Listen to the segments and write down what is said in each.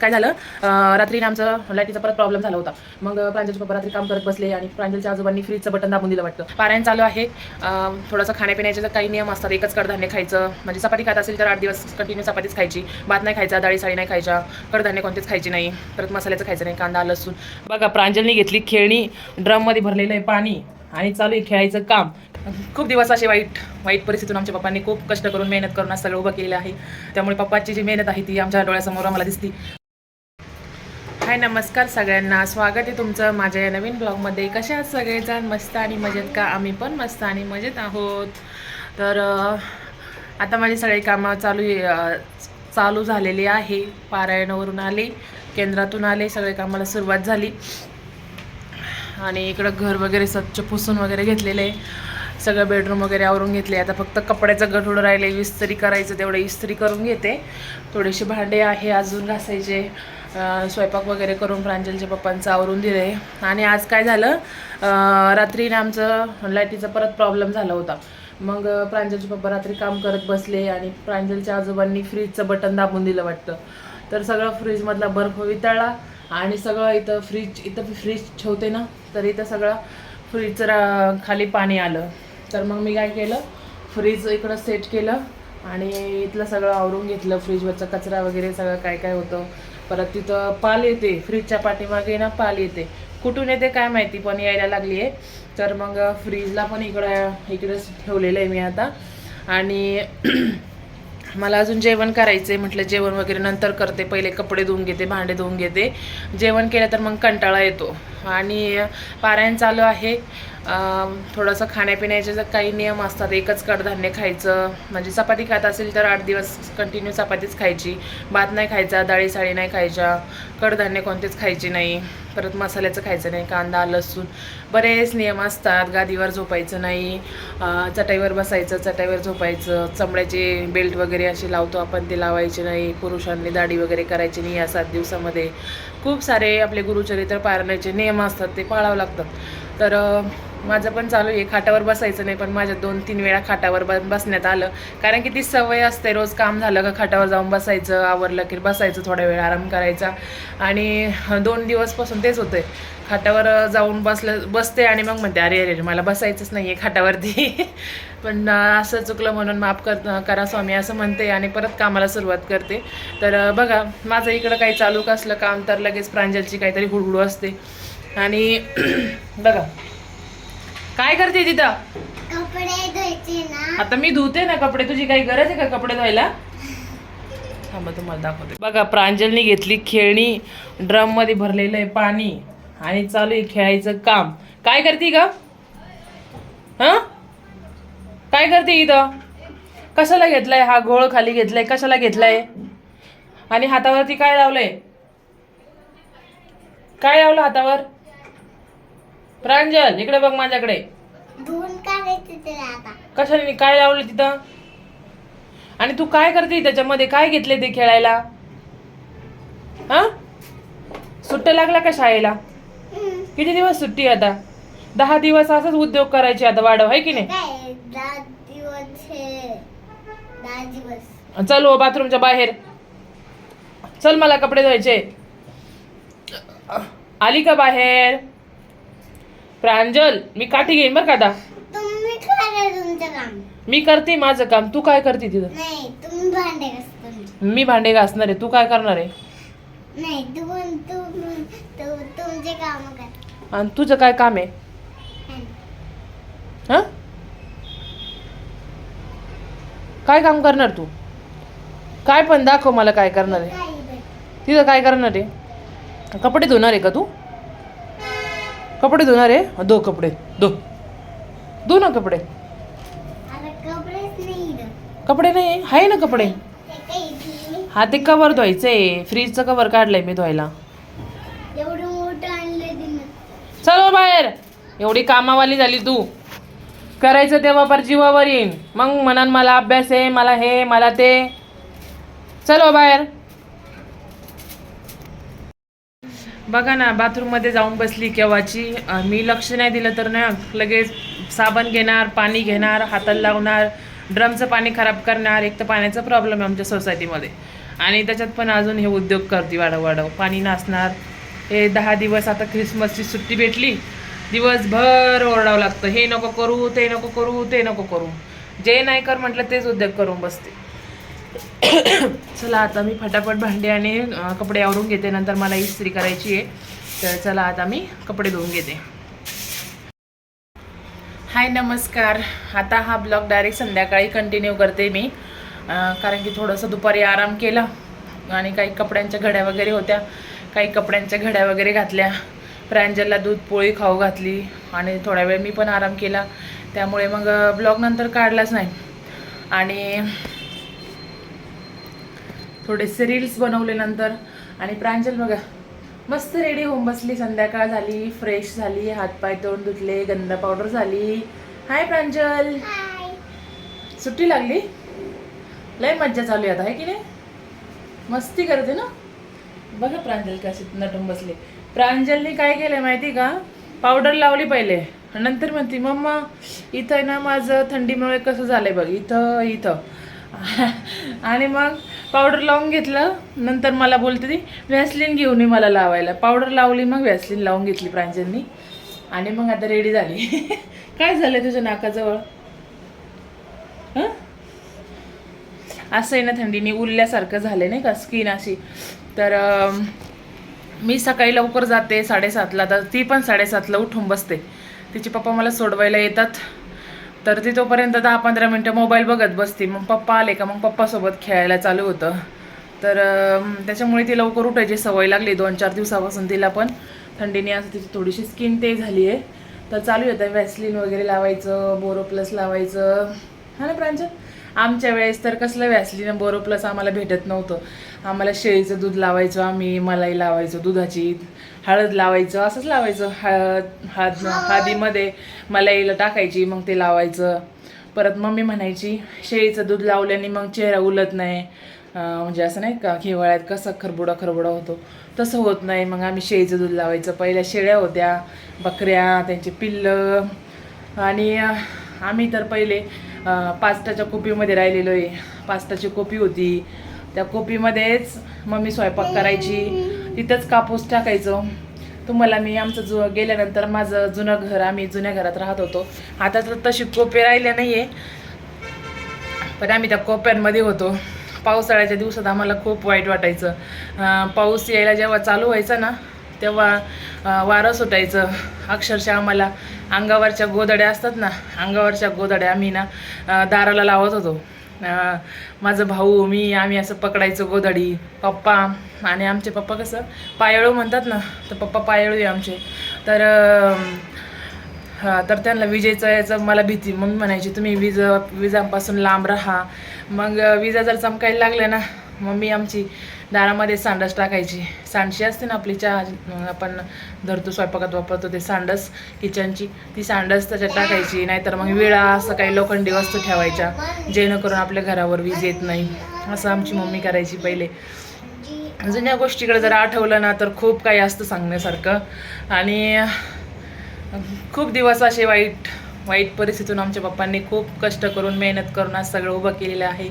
काय झालं? रात्री आमचं लाईटीचा परत प्रॉब्लेम झाला होता. मग प्रांजलचे पप्पा रात्री काम करत बसले आणि प्रांजलच्या आजोबांनी फ्रीजचं बटन दाबून दिलं वाटतं. पारायण चालू आहे. थोडंसं खाण्यापिण्याचे जर काही नियम असतात. एकच कडधान्य खायचं. म्हणजे चपाती खात असेल तर आठ दिवस कंटिन्यू चपातीच खायची. भात नाही खायचा डाळी साळी नाही खायच्या. कडधान्य कोणतेच खायचे नाही. परत मसाल्याचं खायचं नाही. कांदा लसूण. बघा प्रांजलनी घेतली खेळणी. ड्रममध्ये भरलेलं आहे पाणी. आणि चालू आहे खेळायचं काम. खूप दिवस असे वाईट वाईट परिस्थितीतून आमच्या पप्पांनी खूप कष्ट करून मेहनत करून आज सगळं उभं केलेलं आहे. त्यामुळे पप्पाची जी मेहनत आहे ती आमच्या डोळ्यासमोर आम्हाला दिसती. हाय नमस्कार सगळ्यांना. स्वागत आहे तुमचं माझ्या या नवीन ब्लॉगमध्ये. कसे आहात सगळेजण? मस्त आणि मजेत का? आम्ही पण मस्त आणि मजेत आहोत. तर आता माझी सगळी कामं चालू चालू झालेली आहे. पारायणावरून आले केंद्रातून आले सगळे कामाला सुरुवात झाली. आणि इकडं घर वगैरे स्वच्छ पुसून वगैरे घेतलेलं आहे. सगळं बेडरूम वगैरे आवरून घेतले. आता फक्त कपड्याचं गठोडं राहिले इस्त्री करायचं तेवढं इस्त्री करून घेते. थोडेसे भांडे आहे अजून घासायचे. स्वयंपाक वगैरे करून प्रांजलच्या पप्पांचं आवरून दिले. आणि आज काय झालं? रात्री ना आमचं लाईटीचा परत प्रॉब्लेम झाला होता. मग प्रांजलचे पप्पा रात्री काम करत बसले आणि प्रांजलच्या आजोबांनी फ्रीजचं बटन दाबून दिलं वाटतं. तर सगळं फ्रीजमधला बर्फ वितळला आणि सगळं इथं फ्रीज इथं फ्रीज ठेवते ना तर इथं सगळं फ्रीजचं रा- खाली पाणी आलं. तर मग मी काय केलं? फ्रीज इकडं सेट केलं आणि इथलं सगळं आवरून घेतलं. फ्रीजवरचा कचरा वगैरे सगळं काय काय होतं. परत तिथं पाल येते फ्रीजच्या पाठीमागे ना पाल येते. कुठून येते काय माहिती पण यायला लागली आहे. तर मग फ्रीजला पण इकडं इकडंच ठेवलेलं आहे मी आता. आणि मला अजून जेवण करायचं आहे म्हटलं जेवण वगैरे नंतर करते. पहिले कपडे धुवून घेते भांडे धुवून घेते. जेवण केलं तर मग कंटाळा येतो. आणि पारायण चालू आहे. थोडंसं खाण्यापिण्याचे जर काही नियम असतात एकच कडधान्य खायचं म्हणजे चपाती खात असेल तर आठ दिवस कंटिन्यू चपातीच खायची. भात नाही खायचा डाळी साळी नाही खायच्या कडधान्य कोणतेच खायचे नाही. परत मसाल्याचं खायचं नाही कांदा लसूण बरेच नियम असतात. गादीवर झोपायचं नाही चटाईवर बसायचं चटाईवर झोपायचं चमड्याचे बेल्ट वगैरे असे लावतो आपण ते लावायचे नाही. पुरुषांनी दाढी वगैरे करायची नाही या सात दिवसामध्ये. खूप सारे आपले गुरुचरित्र पाळण्याचे नियम असतात ते पाळावं लागतात तर माझं पण चालू आहे खाटावर बसायचं नाही पण माझ्या दोन तीन वेळा खाटावर ब बसण्यात आलं. कारण की ती सवय असते रोज काम झालं का खाटावर जाऊन बसायचं आवरलं की बसायचं थोडा वेळ आराम करायचा. आणि दोन दिवसपासून तेच होतंय. खाटावर जाऊन बसलं बसते आणि मग म्हणते अरे अरे मला बसायचंच नाही आहे खाटावरती. पण असं चुकलं म्हणून माफ कर करा स्वामी असं म्हणते आणि परत कामाला सुरुवात करते. तर बघा माझं इकडं काही चालू असलं काम तर लगेच प्रांजलची काहीतरी हुडहुड असते. आणि बघा. काय करते तिथं? कपडे ना. आता मी धुते ना कपडे. तुझी काही गरज आहे का कपडे धुवायला? थांबा तुम्हाला दाखवते. बघा प्रांजलनी घेतली खेळणी ड्रममध्ये भरलेलं आहे पाणी आणि चालू आहे खेळायचं काम. काय करते का हा? काय करते इथं? कशाला घेतलाय हा घोळ खाली घेतलाय? कशाला घेतलाय? आणि हातावरती काय लावलंय? काय लावलं हातावर? प्रांजल इकडे बघ माझ्याकडे. कशाने काय लावलं तिथं? आणि तू काय करते त्याच्यामध्ये? काय घेतले ते खेळायला? हा? सुट्ट्या लागल्या का शाळेला. किती दिवस सुट्टी आता? दहा दिवस असंच उद्योग करायचे आता वाढव आहे की नाही? काय दहा दिवस हे दहा दिवस. चल हो बाथरूमच्या बाहेर. चल मला कपडे धुवायचे. आली का बाहेर? प्रांजल मी काठी घेईन बरं का आता. तुम्ही करा तुमचं काम. मी करते माझं काम. तू काय करते तिथं? नाही तुम्ही भांडे घासता मी भांडे घासणार आहे. तू काय करणार आहे? नाही धुवून तुम्ही तु- तुमचे काम करा. आणि तुझं काय काम आहे? हा? काय काम करणार तू? काय पण दाखव मला काय करणार आहे. तिथं काय करणार आहे? कपडे धुणार आहे का तू? कपडे धुणार आहे? दो कपडे दो. धु ना कपडे. कपडे नाही आहे ना कपडे. हा ते कवर धुवायचंय. फ्रीजचं कवर काढलंय मी धुवायला. चल हो बाहेर. एवढी कामावाली झाली तू. करायचं तेव्हा पर जीवावर येईन. मग म्हणान मला अभ्यास आहे मला हे मला ते. चलो बाहेर. बघा ना बाथरूममध्ये जाऊन बसली केव्हाची. मी लक्ष नाही दिलं तर ना लगेच साबण घेणार पाणी घेणार हाताला लावणार ड्रमचं पाणी खराब करणार एक तर पाण्याचा प्रॉब्लेम आहे आमच्या सोसायटीमध्ये आणि त्याच्यात पण अजून हे उद्योग करते वाढव वाढव. पाणी नाचणार हे दहा दिवस आता ख्रिसमसची सुट्टी भेटली. दिवसभर ओरडावं लागतं. हे नको करू ते नको करू ते नको करू. जे नाही कर म्हटलं तेच उद्योग करून बसते. चला आता मी फटाफट भांडे आणि कपडे आवरून घेते. नंतर मला इस्त्री करायची आहे. तर चला आता मी कपडे धुवून घेते. हाय नमस्कार. आता हा ब्लॉग डायरेक्ट संध्याकाळी कंटिन्यू करते मी. कारण की थोडंसं दुपारी आराम केला आणि काही कपड्यांच्या घड्या वगैरे होत्या. काही कपड्यांच्या घड्या वगैरे घातल्या. प्रांजलला दूध पोळी खाऊ घातली आणि थोडा वेळ मी पण आराम केला. त्यामुळे मग ब्लॉग नंतर काढलाच नाही. आणि थोडेसे रील्स बनवले नंतर. आणि प्रांजल बघा मस्त रेडी होऊन बसली. संध्याकाळ झाली फ्रेश झाली हातपाय तोंड धुतले गंध पावडर झाली. हाय प्रांजल. हाय सुट्टी लागली? लय मज्जा चालू आहे आता आहे की नाही? मस्ती करते ना? बघा प्रांजल कशी नटून बसले. प्रांजलने काय केलं माहिती का? पावडर लावली पहिले. नंतर म्हणते मम्मा इथं आहे ना माझं थंडीमुळे कसं झालंय बघ इथं इथं. आणि मग पावडर लावून घेतलं. नंतर मला बोलते ती व्हॅसलिन घेऊन ये मला लावायला. पावडर लावली मग व्हॅसलिन लावून घेतली प्रांजलनी. आणि मग आता रेडी झाली. काय झालं तुझ्या नाकाजवळ? हां? असं आहे ना थंडीने उरल्यासारखं झालं नाही का स्किन अशी. तर मी सकाळी लवकर जाते साडेसातला तर ती पण साडेसातला उठून बसते. तिचे पप्पा मला सोडवायला येतात. तर ती तोपर्यंत दहा पंधरा मिनटं मोबाईल बघत बसते. मग पप्पा आले का मग पप्पासोबत खेळायला चालू होतं. तर त्याच्यामुळे ती लवकर उठायची सवय लागली. दोन चार दिवसापासून तिला पण. थंडीने असं तिची थोडीशी स्किन ते झाली आहे. तर चालू होतं वॅसलिन वगैरे लावायचं बोरो प्लस लावायचं. हा ना प्रांजल? आमच्या वेळेस तर कसलं व्हॅसलिन बोरो प्लस आम्हाला भेटत नव्हतं. आम्हाला शेळीचं दूध लावायचो आम्ही मलाई लावायचो दुधाची हळद लावायचं असंच लावायचं हळद हळद हळदीमध्ये मलाईला टाकायची मग ते लावायचं. परत मम्मी म्हणायची शेळीचं दूध लावल्याने मग चेहरा उलत नाही. म्हणजे असं नाही का हिवाळ्यात कसं खरबुडा खरबुडा होतो. तसं होत नाही. मग आम्ही शेळीचं दूध लावायचं. पहिल्या शेळ्या होत्या बकऱ्या त्यांचे पिल्लं. आणि आम्ही तर पहिले पास्टाच्या कोपीमध्ये राहिलेलो आहे. पास्टाची कोपी होती. त्या कोपीमध्येच मम्मी स्वयंपाक करायची. तिथंच कापूस टाकायचो. तुम्हाला मी आमचं जु गेल्यानंतर माझं जुनं घर आम्ही जुन्या घरात राहत होतो. आता तर तशी कोपे राहिल्या नाही आहे पण आम्ही त्या कोप्यांमध्ये होतो. पावसाळ्याच्या दिवसात आम्हाला खूप वाईट वाटायचं. पाऊस यायला जेव्हा चालू व्हायचा ना तेव्हा वारं सुटायचं. अक्षरशः आम्हाला अंगावरच्या गोदड्या असतात ना अंगावरच्या गोदड्या आम्ही ना दाराला लावत होतो. माझा भाऊ मी आम्ही असं पकडायचो गोदडी पप्पा आणि आमचे पप्पा कसं पायळू म्हणतात ना तर पप्पा पायळू आहे आमचे. तर हां हा तर त्यांना विजेचं याचं मला भीती. मम्मी म्हणायची तुम्ही विज विजांपासून लांब राहा. मग विजा जर चमकायला लागल्या ना मम्मी आमची दारामध्ये सांडस टाकायची. सांडशी असते ना आपली चहा आपण धरतो स्वयंपाकात वापरतो ते सांडस किचनची. ती सांडस त्याच्यात टाकायची नाहीतर मग विळा असं काही लोखंडी वस्तू ठेवायच्या जेणेकरून आपल्या घरावर वीज येत नाही. असं आमची मम्मी करायची पहिले. जुन्या गोष्टीकडे जर आठवलं ना तर खूप काही असतं सांगण्यासारखं. आणि खूप दिवस असे वाईट वाईट परिस्थितीतून आमच्या पप्पांनी खूप कष्ट करून मेहनत करून आज सगळं उभं केलेलं आहे.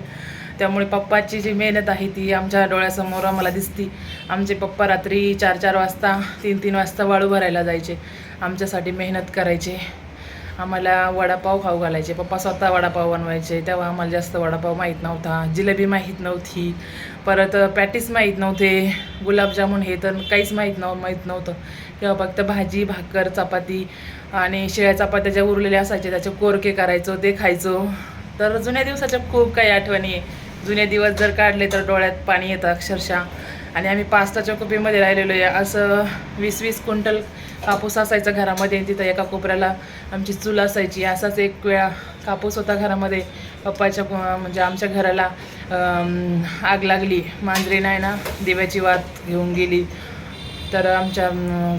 त्यामुळे पप्पाची जी मेहनत आहे ती आमच्या डोळ्यासमोर आम्हाला दिसती. आमचे पप्पा रात्री चार चार वाजता तीन तीन वाजता वाळू भरायला जायचे. आमच्यासाठी मेहनत करायचे. आम्हाला वडापाव खाऊ घालायचे. पप्पा स्वतः वडापाव बनवायचे. तेव्हा आम्हाला जास्त वडापाव माहीत नव्हता. जिलेबी माहीत नव्हती. परत पॅटीस माहीत नव्हते. गुलाबजामुन हे तर काहीच माहीत नव्ह माहीत नव्हतं. किंवा फक्त भाजी भाकर चपाती आणि शिळ्या चपात्या ज्या उरलेल्या असायच्या त्याचे कोरके करायचो ते खायचो. तर जुन्या दिवसाच्या खूप काही आठवणी आहे. जुने दिवस जर काढले तर डोळ्यात पाणी येतं अक्षरशः. आणि आम्ही पास्ताच्या कुपीमध्ये राहिलेलो आहे. असं वीस वीस क्विंटल कापूस असायचा घरामध्ये. तिथं एका कोपऱ्याला आमची चूल असायची. असाच एक वेळा कापूस होता घरामध्ये. पप्पाच्या म्हणजे आमच्या घराला आग लागली. मांजरी नाही ना? दिव्याची वात घेऊन गेली. तर आमच्या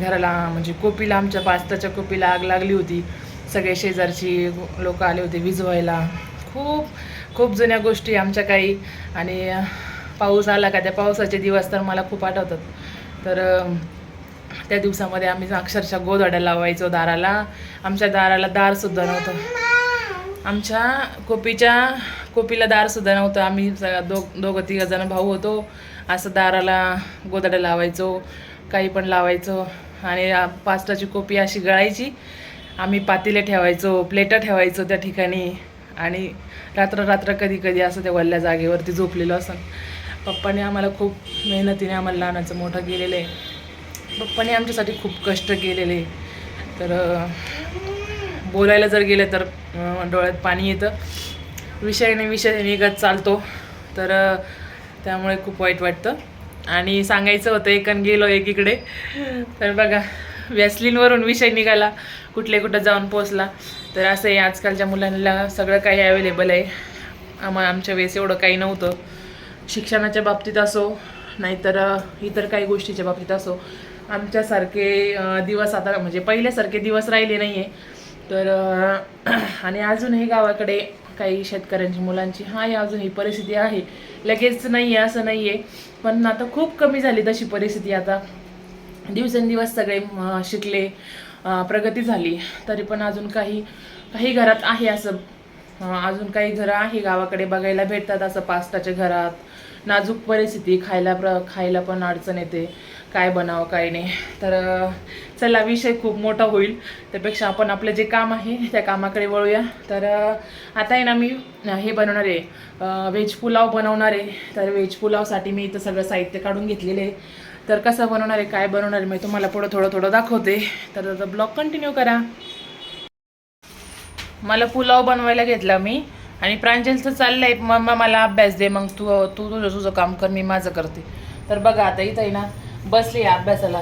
घराला म्हणजे कोपीला आमच्या पास्ताच्या कोपीला आग लागली होती. सगळे शेजारची लोक आले होते विझवायला खूप खूप जुन्या गोष्टी आमच्या काही. आणि पाऊस आला का त्या पावसाचे दिवस तर मला खूप आठवतात. तर त्या दिवसामध्ये आम्ही अक्षरशः गोधड्या लावायचो दाराला. आमच्या दाराला दारसुद्धा नव्हतं. आमच्या कोपीच्या कोपीला दारसुद्धा नव्हतं. आम्ही स- दो दोघं तिघं जण भाऊ होतो. असं दाराला गोदड्या लावायचो काही पण लावायचो. आणि पास्टाची कोपी अशी गळायची. आम्ही पातेले ठेवायचो प्लेटं ठेवायचो त्या ठिकाणी. आणि रात्र रात्र कधी कधी असं त्या वल्ल्या जागेवरती झोपलेलो असं. पप्पाने आम्हाला खूप मेहनतीने आम्हाला लहानाचं मोठं केलेलं आहे पप्पाने आमच्यासाठी खूप कष्ट केलेले. तर बोलायला जर गेलं तर डोळ्यात पाणी येतं. विषयाने विषय निघत चालतो. तर त्यामुळे खूप वाईट वाटतं. आणि सांगायचं होतं एकन गेलो एकीकडे. तर बघा व्यासलीनवरून विषय निघाला कुठले कुठं जाऊन पोचला तर असं आहे आजकालच्या मुलांना सगळं काही अवेलेबल आहे. आम्हा आमच्या वेळेस एवढं काही नव्हतं. शिक्षणाच्या बाबतीत असो नाहीतर इतर काही गोष्टीच्या बाबतीत असो आमच्यासारखे दिवस आता म्हणजे पहिल्यासारखे दिवस राहिले नाही आहे तर आणि अजूनही गावाकडे काही शेतकऱ्यांची मुलांची हा ही अजून ही परिस्थिती आहे. लगेच नाही आहे असं नाही आहे पण आता खूप कमी झाली तशी परिस्थिती आता. दिवसेंदिवस सगळे शिकले प्रगती झाली. तरी पण अजून काही काही घरात आहे असं. अजून काही घरं आहे गावाकडे बघायला भेटतात असं पास्ताच्या घरात. नाजूक परिस्थिती खायला प्र खायला पण अडचण येते. काय बनावं काय नाही. तर चला विषय खूप मोठा होईल. त्यापेक्षा आपण आपलं जे काम आहे त्या कामाकडे वळूया. तर आता आहे ना मी हे बनवणार आहे. व्हेज पुलाव बनवणार आहे. तर व्हेज पुलावसाठी मी इथं सगळं साहित्य काढून घेतलेलं आहे. तर कसं बनवणार आहे काय बनवणार आहे मी तुम्हाला पुढं थोडं थोडं दाखवते. तर ब्लॉग कंटिन्यू करा. मला पुलाव बनवायला घेतला मी. आणि प्रांजलचं चाललंय मम्मा मला अभ्यास दे मग तू तू तुझं तुझं काम कर मी माझं करते. तर बघा आता इथं आहे ना बसली आहे अभ्यासाला.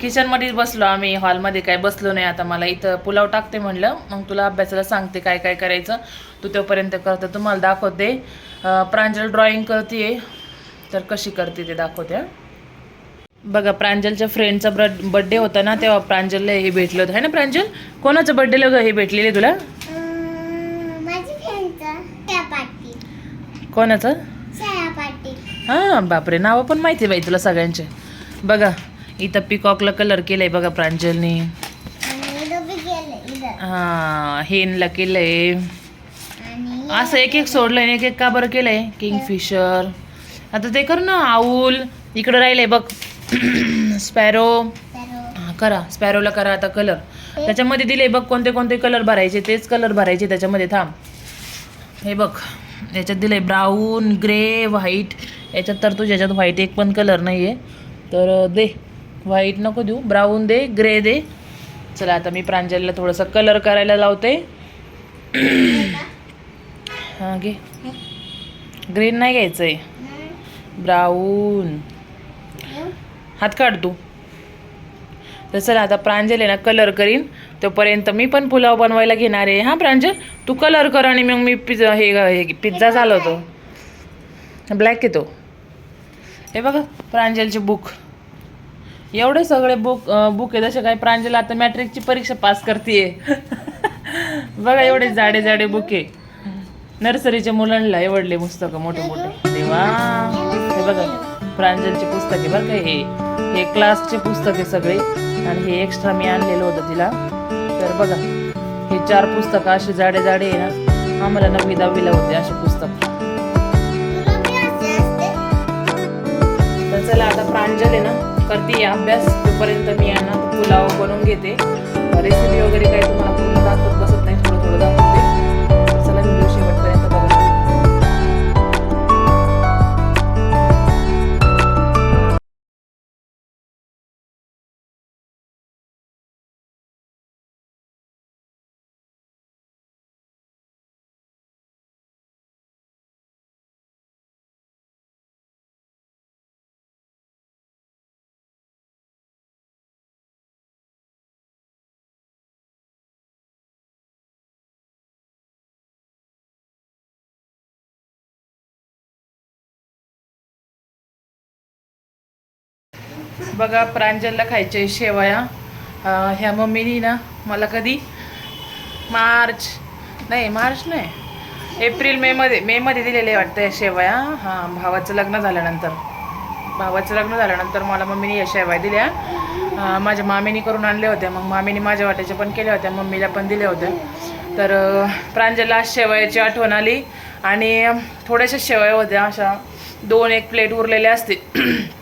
किचनमध्येच बसलो आम्ही हॉलमध्ये काय बसलो नाही आता. मला इथं पुलाव टाकते म्हणलं मग तुला अभ्यासाला सांगते काय काय करायचं. तू तोपर्यंत करते तुम्हाला दाखवते. प्रांजल ड्रॉइंग करते तर कशी करते ते दाखवते हं. बघा प्रांजलच्या फ्रेंडचा बर्थडे होता ना तेव्हा प्रांजलला हे भेटलं होतं. है ना प्रांजल? कोणाचं बर्थडेला ग हे भेटलेले तुला? कोणाचं? हां बापरे. नावं पण माहिती आहे बाई तुला सगळ्यांचे. बघा इथं पिकॉकला कलर केलाय बघा प्रांजलनी. हां हेनला केलंय. आहे असं एक एक सोडलंय एक एक का बरं केलंय? किंगफिशर. आता ते कर ना आऊल. इकडं राहिलंय बघ. स्पॅरो. करा. स्पॅरोला करा आता कलर त्याच्यामध्ये दिले बघ कोणते कोणते कलर भरायचे. तेच कलर भरायचे त्याच्यामध्ये थांब. हे बघ. याच्यात दिले ब्राऊन ग्रे व्हाईट याच्यात तर तुझ्या याच्यात व्हाईट एक पण कलर नाही आहे तर दे. व्हाईट नको देऊ. ब्राऊन दे ग्रे दे. चला आता मी प्रांजलला थोडंसं कलर करायला लावते. हां घे. ग्रीन नाही घ्यायचं आहे ब्राऊन हात काढ तू. तर चला आता प्रांजल आहे ना कलर करीन. तोपर्यंत मी पण पुलाव बनवायला घेणार आहे. हां प्रांजल? तू कलर कर आणि मग मी पिझ्झा हे हे पिझ्झा चालवतो. ब्लॅक येतो. हे बघा प्रांजलचे बुक एवढे सगळे बुक बुक आहे जसे काय प्रांजल आता मॅट्रिकची परीक्षा पास करते बघा एवढे जाडे जाडे बुक आहे. नर्सरीच्या मुलांना एवढले पुस्तकं मोठे मोठे देवा. हे बघा प्रांजलची पुस्तके बरं का हे. हे क्लासचे पुस्तक आहे सगळे. आणि हे एक्स्ट्रा मी आणलेलं होतं तिला. तर बघा हे चार पुस्तकं असे जाडे जाडे आहे ना. आम्हाला नववी दहावीला होते असे पुस्तक. तर चला आता प्रांजल आहे ना करते अभ्यास तोपर्यंत मी यांना पुलाव बनवून घेते. रेसिपी वगैरे काही तुम्हाला बघा प्रांजलला खायचे शेवया. ह्या मम्मीनी ना मला कधी? मार्च. नाही मार्च नाही. एप्रिल मे मध्ये मे मध्ये दिलेले वाटतं या शेवया. हां भावाचं लग्न झाल्यानंतर. भावाचं लग्न झाल्यानंतर मला मम्मीने या शेवया दिल्या. माझ्या मामीनी करून आणल्या होत्या. मग मामीने माझ्या वाट्याच्या पण केल्या होत्या. मम्मीला पण दिल्या होत्या. तर प्रांजलला शेवयाची आठवण आली. आणि थोड्याशा शेवया होत्या. अशा दोन एक प्लेट उरलेल्या असतील.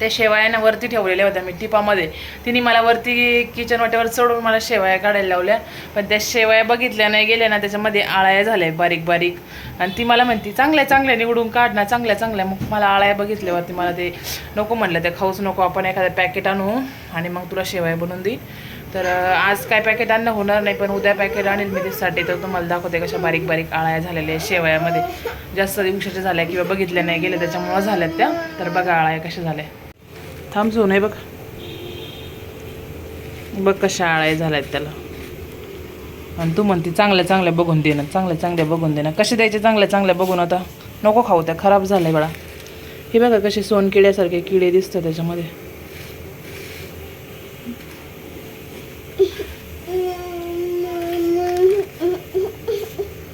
त्या शेवया वरती ठेवलेल्या होत्या मी टिपामध्ये. तिने मला वरती किचन वाट्यावर चढून मला शेवाया काढायला लावल्या. पण त्या शेवाया बघितल्या नाही गेल्या ना त्याच्यामध्ये आळ्या झाल्या बारीक बारीक. आणि ती मला म्हणती चांगल्या चांगल्या निवडून काढ ना चांगल्या चांगल्या. मग मला आळ्या बघितल्यावरती मला ते नको म्हणलं ते खाऊच नको आपण एखादं पॅकेट आणू आणि मग तुला शेवाय बनवून देईन. तर आज काय पॅकेट आणणं होणार नाही पण उद्या पॅकेट आणेल मी त्यासाठी. तर तुम्हाला दाखवते कशा बारीक बारीक आळ्या झालेल्या आहेत शेवयामध्ये जास्त दिवसाच्या झाल्या किंवा बघितल्या नाही गेल्या त्याच्यामुळं झाल्यात त्या. तर बघा आळ्या कशा झाल्या. थांब सोन आहे बघ. बघ कशा आळ्या झाल्यात त्याला. आणि तू म्हणते चांगल्या चांगल्या बघून दे ना चांगल्या चांगल्या बघून दे ना. कसे द्यायचे चांगल्या चांगल्या बघून आता? नको खाऊ त्या खराब झालंय बळा. हे बघा कसे सोनकिड्यासारखे किडे दिसतात त्याच्यामध्ये.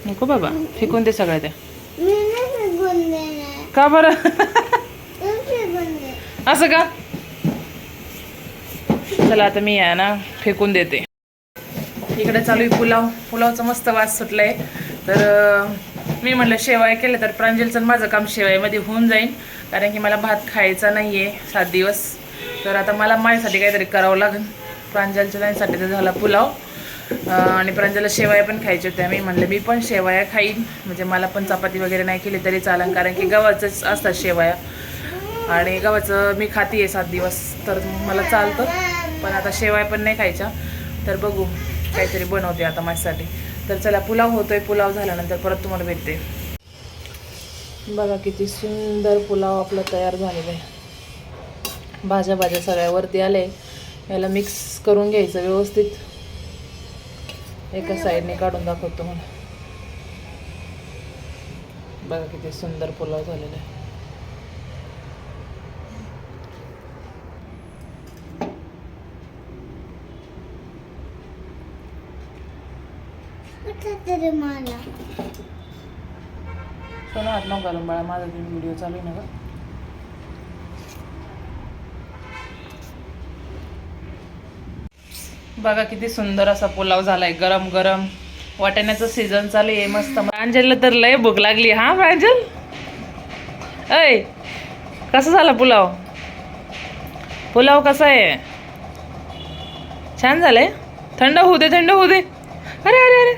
नको बाबा फेकून दे सगळ्या त्या. का बरं? असं का? चला आता मी आहे ना फेकून देते. इकडे चालू आहे पुलाव. पुलावचा मस्त वास सुटलाय. तर मी म्हणलं शेवाय केलं तर प्रांजलचं माझं काम शेवायमध्ये होऊन जाईल कारण की मला भात खायचा नाही आहे सात दिवस. तर आता मला माझ्यासाठी काहीतरी करावं लागेल. प्रांजलच्या त्यांच्यासाठी तर झाला पुलाव. आणि प्रांजलला शेवाया पण खायच्या होत्या मी म्हणलं मी पण शेवाया खाईन. म्हणजे मला पण चपाती वगैरे नाही केली तरी चालेल कारण की गव्हाचंच असतात शेवाया आणि गव्हाचं मी खाती आहे सात दिवस. तर मला चालतं. पण आता शेवाय पण नाही खायच्या. तर बघू काहीतरी बनवते आता माझ्यासाठी. तर चला पुलाव होतोय पुलाव झाल्यानंतर परत तुम्हाला भेटते. बघा किती सुंदर पुलाव आपला तयार झालेला आहे. भाज्या भाज्या सगळ्या वरती आले. याला मिक्स करून घ्यायचं व्यवस्थित. एका साईडने काढून दाखवतो मला बघा किती सुंदर पुलाव झालेला आहे. मला सोनं हात नको घालून बाळा माझा तुम्ही व्हिडिओ चालू आहे ना गं. बघा किती सुंदर असा पुलाव झालाय गरम गरम वाटाण्याचं सीझन चालू आहे मस्त. प्रांजलला तर लय भूक लागली हा प्रांजल? अय कसा झाला पुलाव? पुलाव कसा आहे? छान झालंय? थंड होऊ दे थंड होऊ दे. अरे अरे अरे.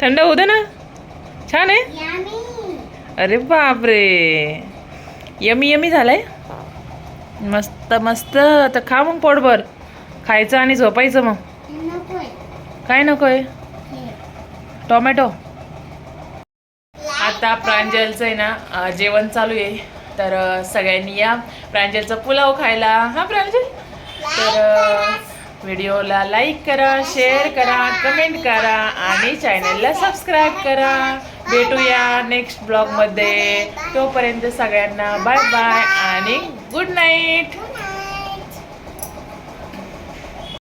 थंड होऊ दे ना. छान आहे. अरे बापरे. यमी यमी झालंय. मस्त मस्त. तर खा मग पोटभर. खायचं आणि झोपायचं मग. काय नकोय? हे. टोमॅटो. आता प्रांजलचं आहे ना जेवण चालू आहे. तर सगळ्यांनी या. प्रांजलचा पुलाव खायला. हा प्रांजल? तर व्हिडिओला लाईक करा शेअर करा कमेंट करा आणि चॅनलला सबस्क्राईब करा. भेटूया नेक्स्ट ब्लॉगमध्ये तोपर्यंत सगळ्यांना बाय बाय आणि गुड नाईट